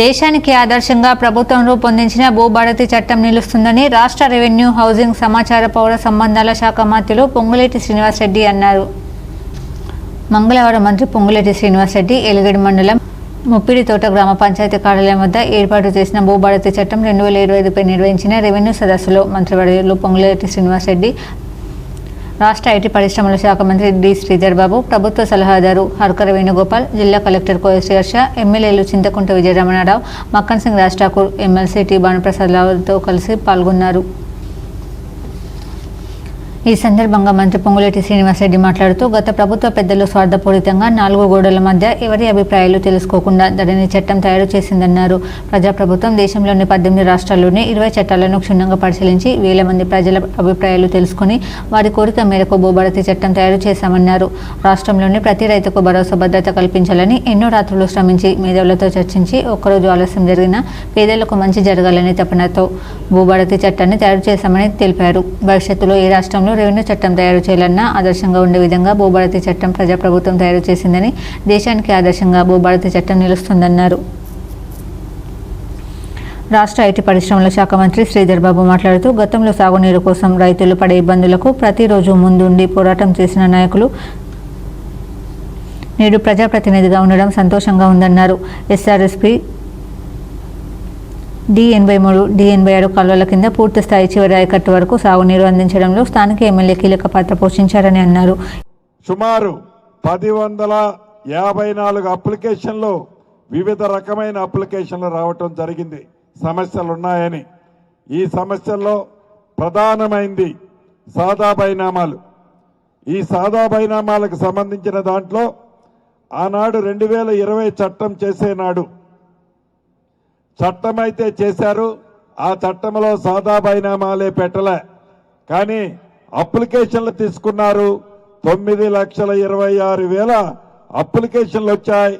దేశానికి ఆదర్శంగా ప్రభుత్వం రూపొందించిన భూభారతి చట్టం నిలుస్తుందని రాష్ట్ర రెవెన్యూ హౌసింగ్ సమాచార పౌర సంబంధాల శాఖ మంత్రులు పొంగులేటి శ్రీనివాసరెడ్డి అన్నారు. మంగళవారం మంత్రి పొంగులేటి శ్రీనివాసరెడ్డి ఎలిగడి మండలం ముప్పిడి తోట గ్రామ పంచాయతీ కార్యాలయం వద్ద ఏర్పాటు చేసిన భూభారతి చట్టం రెండు వేల ఇరవై ఐదుపై నిర్వహించిన రెవెన్యూ సదస్సులో మంత్రివర్యులు పొంగులేటి శ్రీనివాసరెడ్డి రాష్ట్ర ఐటీ పరిశ్రమల శాఖ మంత్రి డి శ్రీధర్ బాబు ప్రభుత్వ సలహాదారు హర్కర వేణుగోపాల్ జిల్లా కలెక్టర్ కోయశ్రీ హర్ష ఎమ్మెల్యేలు చింతకుంట విజయరమణారావు మక్కన్ సింగ్ రాజ్ ఠాకూర్ ఎమ్మెల్సీ టి భానుప్రసాద్ రావుతో కలిసి పాల్గొన్నారు. ఈ సందర్భంగా మంత్రి పొంగులేటి శ్రీనివాసరెడ్డి మాట్లాడుతూ గత ప్రభుత్వ పెద్దలు స్వార్థపూరితంగా నాలుగు గోడల మధ్య ఎవరి అభిప్రాయాలు తెలుసుకోకుండా ధరణి చట్టం తయారు చేసిందన్నారు. ప్రజాప్రభుత్వం దేశంలోని పద్దెనిమిది రాష్ట్రాల్లోని ఇరవై చట్టాలను క్షుణ్ణంగా పరిశీలించి వేల మంది ప్రజల అభిప్రాయాలు తెలుసుకుని వారి కోరిక మేరకు భూభారతి చట్టం తయారు చేశామన్నారు. రాష్ట్రంలోని ప్రతి రైతుకు భరోసా భద్రత కల్పించాలని ఎన్నో రాత్రులు శ్రమించి మేధావులతో చర్చించి ఒక్కరోజు ఆలస్యం జరిగిన పేదలకు మంచి జరగాలని తపనతో భూభారతి చట్టాన్ని తయారు చేశామని తెలిపారు. భవిష్యత్తులో ఏ రాష్ట్రంలో రెవెన్యూ చట్టం తయారు చేయాలన్నా ఆదర్శంగా ఉండే విధంగా భూభారతి చట్టం ప్రజాప్రభుత్వం తయారు చేసిందని దేశానికి ఆదర్శంగా భూభారతి చట్టం నిలుస్తుందన్నారు. రాష్ట్ర ఐటీ పరిశ్రమల శాఖ మంత్రి శ్రీధర్ బాబు మాట్లాడుతూ గతంలో సాగునీరు కోసం రైతులు పడే ఇబ్బందులకు ప్రతిరోజు ముందుండి పోరాటం చేసిన నాయకులు నేడు ప్రజాప్రతినిధిగా ఉండడం సంతోషంగా ఉందన్నారు. ఎస్ఆర్ఎస్పి డి ఎనభై మూడు డి ఎనభై ఆరు కాలువల కింద పూర్తి స్థాయి చివరి ఆయకట్టు వరకు సాగునీరు అందించడంలో స్థానిక ఎమ్మెల్యే కీలక పాత్ర పోషించారని అన్నారు. సుమారు పది వందల యాభై నాలుగు అప్లికేషన్లు వివిధ రకమైన అప్లికేషన్లు రావటం జరిగింది. సమస్యలు ఉన్నాయని ఈ సమస్యల్లో ప్రధానమైంది సాదా బైనామాలు. ఈ సాదా బైనామాలకు సంబంధించిన దాంట్లో ఆనాడు రెండు వేల ఇరవై చట్టం చేసే నాడు చట్టం అయితే చేశారు ఆ చట్టంలో సాదా బైనామాలే పెట్టలే. కానీ అప్లికేషన్లు తీసుకున్నారు. తొమ్మిది లక్షల ఇరవై ఆరు వేల అప్లికేషన్లు వచ్చాయి.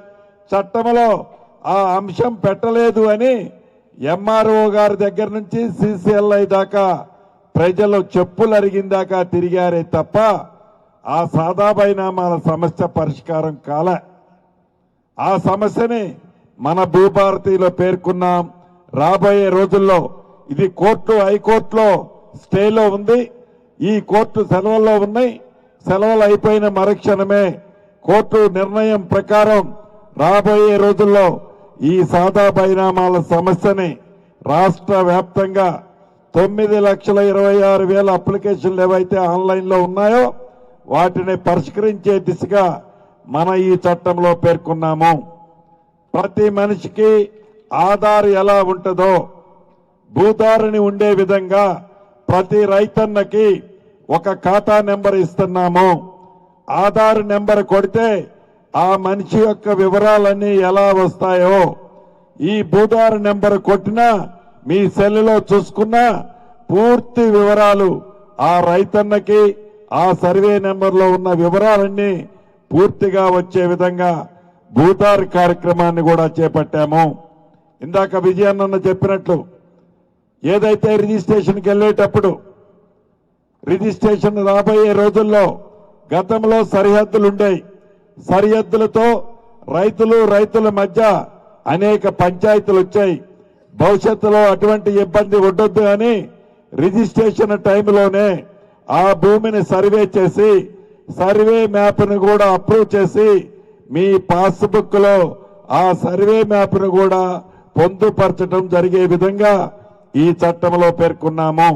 చట్టంలో ఆ అంశం పెట్టలేదు అని ఎంఆర్ఓ గారి దగ్గర నుంచి సిసిఎల్ఐ దాకా ప్రజలు చెప్పులు అరిగిందాకా తిరిగారే తప్ప ఆ సాదాబైనామాల సమస్య పరిష్కారం కాలే. ఆ సమస్యని మన భూభారతిలో పేర్కొన్నాం రాబోయే రోజుల్లో ఇది కోర్టు హైకోర్టులో స్టేలో ఉంది ఈ కోర్టు సెలవుల్లో ఉన్నాయి. సెలవులు అయిపోయిన మరుక్షణమే కోర్టు నిర్ణయం ప్రకారం రాబోయే రోజుల్లో ఈ సాదా పరిణామాల సమస్యని రాష్ట్ర వ్యాప్తంగా తొమ్మిది లక్షల ఇరవై ఆరు వేల అప్లికేషన్లు ఏవైతే ఆన్లైన్లో ఉన్నాయో వాటిని పరిష్కరించే దిశగా మన ఈ చట్టంలో పేర్కొన్నాము. ప్రతి మనిషికి ఆధార్ ఎలా ఉంటుందో భూధారిని ఉండే విధంగా ప్రతి రైతన్నకి ఒక ఖాతా నెంబర్ ఇస్తున్నాము. ఆధార్ నెంబర్ కొడితే ఆ మనిషి యొక్క వివరాలన్నీ ఎలా వస్తాయో ఈ భూధార్ నెంబర్ కొట్టినా మీ సెల్లో చూసుకున్నా పూర్తి వివరాలు ఆ రైతన్నకి ఆ సర్వే నెంబర్లో ఉన్న వివరాలన్నీ పూర్తిగా వచ్చే విధంగా భూతార్ కార్యక్రమాన్ని కూడా చేపట్టాము. ఇందాక విజయన్న చెప్పినట్లు ఏదైతే రిజిస్ట్రేషన్కి వెళ్ళేటప్పుడు రిజిస్ట్రేషన్ రాబోయే రోజుల్లో గతంలో సరిహద్దులు ఉండేవి సరిహద్దులతో రైతులు రైతుల మధ్య అనేక పంచాయతీలు వచ్చాయి భవిష్యత్తులో అటువంటి ఇబ్బంది ఉండొద్దు అని రిజిస్ట్రేషన్ టైంలోనే ఆ భూమిని సర్వే చేసి సర్వే మ్యాప్ను కూడా అప్రూవ్ చేసి మీ పాస్బుక్లో ఆ సర్వే మ్యాప్ను కూడా పొందుపరచడం జరిగే విధంగా ఈ చట్టంలో పేర్కొన్నాము.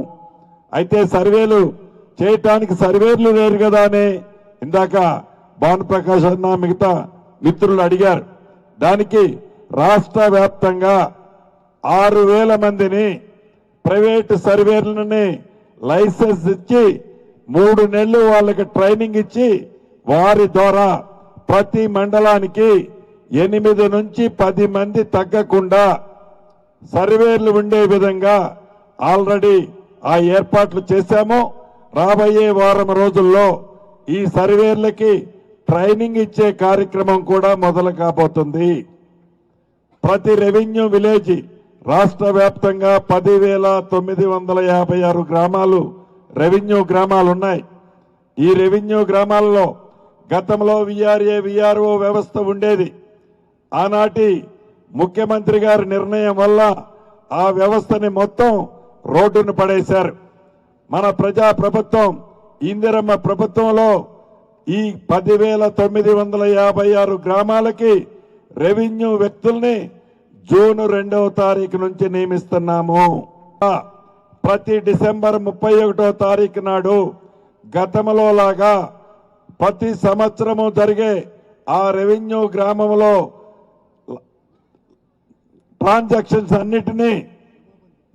అయితే సర్వేలు చేయటానికి సర్వేలు లేరు కదా అని ఇందాక భానుప్రకాష్ అన్న మిగతా మిత్రులు అడిగారు. దానికి రాష్ట్ర వ్యాప్తంగా ఆరు వేల మందిని ప్రైవేట్ సర్వేలని లైసెన్స్ ఇచ్చి మూడు నెలలు వాళ్ళకి ట్రైనింగ్ ఇచ్చి వారి ద్వారా ప్రతి మండలానికి ఎనిమిది నుంచి పది మంది తగ్గకుండా సర్వేర్లు ఉండే విధంగా ఆల్రెడీ ఆ ఏర్పాట్లు చేశాము. రాబోయే వారం రోజుల్లో ఈ సర్వేర్లకి ట్రైనింగ్ ఇచ్చే కార్యక్రమం కూడా మొదలు కాబోతుంది. ప్రతి రెవెన్యూ విలేజ్ రాష్ట్ర వ్యాప్తంగా పదివేల తొమ్మిది వందల యాభై ఆరు గ్రామాలు రెవెన్యూ గ్రామాలు ఉన్నాయి. ఈ రెవెన్యూ గ్రామాల్లో గతంలో విఆర్ఏ విఆర్ఓ వ్యవస్థ ఉండేది. ఆనాటి ముఖ్యమంత్రి గారి నిర్ణయం వల్ల ఆ వ్యవస్థని మొత్తం రోడ్డును పడేశారు. మన ప్రజా ప్రభుత్వం ఇందిరమ్మ ప్రభుత్వంలో ఈ పదివేల తొమ్మిది వందల యాభై ఆరు గ్రామాలకి రెవెన్యూ వ్యక్తుల్ని జూన్ రెండవ తారీఖు నుంచి నియమిస్తున్నాము. ప్రతి డిసెంబర్ ముప్పై ఒకటో తారీఖు నాడు గతంలో లాగా ప్రతి సంవత్సరము జరిగే ఆ రెవెన్యూ గ్రామంలో ట్రాన్సాక్షన్స్ అన్నిటినీ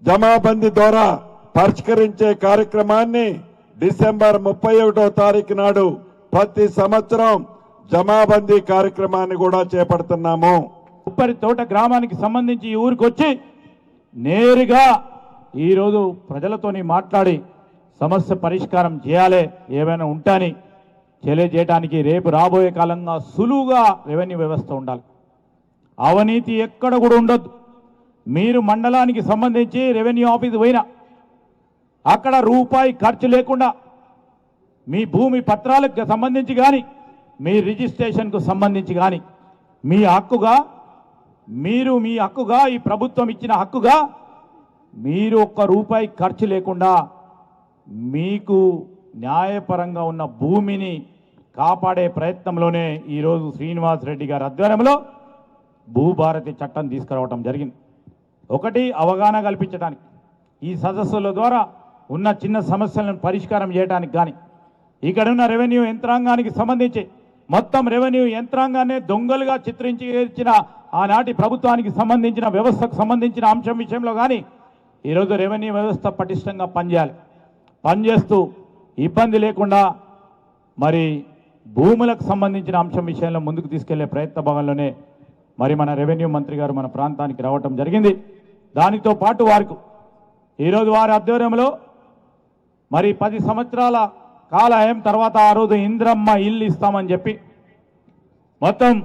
జమాబందీ ద్వారా పరిష్కరించే కార్యక్రమాన్ని డిసెంబర్ ముప్పై ఒకటో తారీఖు నాడు ప్రతి సంవత్సరం జమాబందీ కార్యక్రమాన్ని కూడా చేపడుతున్నాము. ఉప్పరి తోట గ్రామానికి సంబంధించి ఈ ఊరికి వచ్చి నేరుగా ఈరోజు ప్రజలతోని మాట్లాడి సమస్య పరిష్కారం చేయాలి ఏమైనా ఉంటాని తెలియజేయడానికి రేపు రాబోయే కాలంగా సులువుగా రెవెన్యూ వ్యవస్థ ఉండాలి. అవినీతి ఎక్కడ కూడా ఉండొద్దు. మీరు మండలానికి సంబంధించి రెవెన్యూ ఆఫీస్ పోయినా అక్కడ రూపాయి ఖర్చు లేకుండా మీ భూమి పత్రాలకు సంబంధించి కానీ మీ రిజిస్ట్రేషన్కు సంబంధించి కానీ మీ హక్కుగా మీరు మీ హక్కుగా ఈ ప్రభుత్వం ఇచ్చిన హక్కుగా మీరు ఒక్క రూపాయి ఖర్చు లేకుండా మీకు న్యాయపరంగా ఉన్న భూమిని కాపాడే ప్రయత్నంలోనే ఈరోజు శ్రీనివాస్ రెడ్డి గారి ఆధ్వర్యంలో భూభారతి చట్టం తీసుకురావటం జరిగింది. ఒకటి అవగాహన కల్పించడానికి ఈ సదస్సుల ద్వారా ఉన్న చిన్న సమస్యలను పరిష్కారం చేయడానికి కానీ ఇక్కడ ఉన్న రెవెన్యూ యంత్రాంగానికి సంబంధించి మొత్తం రెవెన్యూ యంత్రాంగాన్ని దొంగలుగా చిత్రించి ఇచ్చిన ఆనాటి ప్రభుత్వానికి సంబంధించిన వ్యవస్థకు సంబంధించిన అంశం విషయంలో కానీ ఈరోజు రెవెన్యూ వ్యవస్థ పటిష్టంగా పనిచేయాలి. పనిచేస్తూ ఇబ్బంది లేకుండా మరి భూములకు సంబంధించిన అంశం విషయంలో ముందుకు తీసుకెళ్ళే ప్రయత్న భాగంలోనే మరి మన రెవెన్యూ మంత్రి గారు మన ప్రాంతానికి రావటం జరిగింది. దానితో పాటు వారికి ఈరోజు వారి ఆధ్వర్యంలో మరి పది సంవత్సరాల కాలాయం తర్వాత ఆ రోజు ఇంద్రమ్మ ఇల్లు ఇస్తామని చెప్పి మొత్తం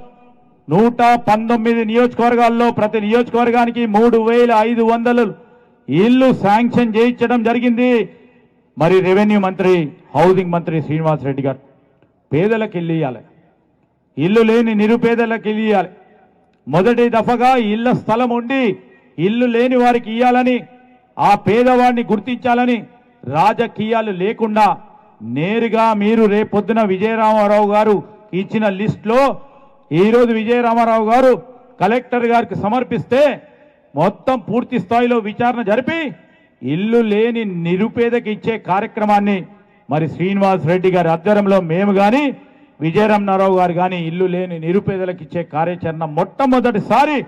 నూట పంతొమ్మిది నియోజకవర్గాల్లో ప్రతి నియోజకవర్గానికి మూడు వేల ఐదు వందలు ఇల్లు శాంక్షన్ చేయించడం జరిగింది. మరి రెవెన్యూ మంత్రి హౌసింగ్ మంత్రి శ్రీనివాస్ రెడ్డి గారు పేదలకు ఇల్లు ఇవ్వాలి ఇల్లు లేని నిరుపేదలకు ఇల్లు ఇవ్వాలి మొదటి దఫగా ఇళ్ళ స్థలం ఉండి ఇల్లు లేని వారికి ఇవ్వాలని ఆ పేదవాడిని గుర్తించాలని రాజకీయాలు లేకుండా నేరుగా మీరు రేపొద్దున విజయరామారావు గారు ఇచ్చిన లిస్ట్లో ఈరోజు విజయరామారావు గారు కలెక్టర్ గారికి సమర్పిస్తే మొత్తం పూర్తి స్థాయిలో విచారణ జరిపి ఇల్లు లేని నిరుపేదకి ఇచ్చే కార్యక్రమాన్ని మరి శ్రీనివాస్ రెడ్డి గారి ఆధ్వర్యంలో మేము కానీ విజయరామరావు గారు కానీ ఇల్లు లేని నిరుపేదలకు ఇచ్చే కార్యాచరణ మొట్టమొదటిసారి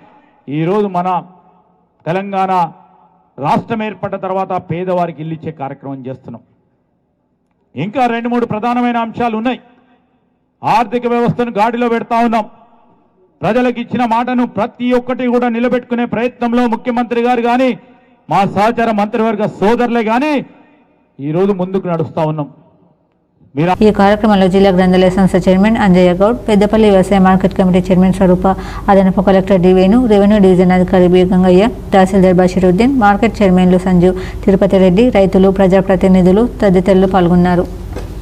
ఈరోజు మన తెలంగాణ రాష్ట్రం ఏర్పడ్డ తర్వాత పేదవారికి ఇల్లు ఇచ్చే కార్యక్రమం చేస్తున్నాం. ఇంకా రెండు మూడు ప్రధానమైన అంశాలు ఉన్నాయి. ఆర్థిక వ్యవస్థను గాడిలో పెడతా ఉన్నాం. ప్రజలకు ఇచ్చిన మాటను ప్రతి ఒక్కటి కూడా నిలబెట్టుకునే ప్రయత్నంలో ముఖ్యమంత్రి గారు కానీ మా సహచార మంత్రివర్గ సోదరులే కానీ ఈరోజు ముందుకు నడుస్తూ ఉన్నాం. ఈ కార్యక్రమంలో జిల్లా గ్రంథాలయ సంస్థ చైర్మన్ అంజయ్య గౌడ్ పెద్దపల్లి వ్యవసాయ మార్కెట్ కమిటీ చైర్మన్ స్వరూప అదనపు కలెక్టర్ డివేను రెవెన్యూ డివిజన్ అధికారి బీగంగయ్య తహసీల్దార్ బషీరుద్దీన్ మార్కెట్ చైర్మన్లు సంజు తిరుపతి రెడ్డి రైతులు ప్రజాప్రతినిధులు తదితరులు పాల్గొన్నారు.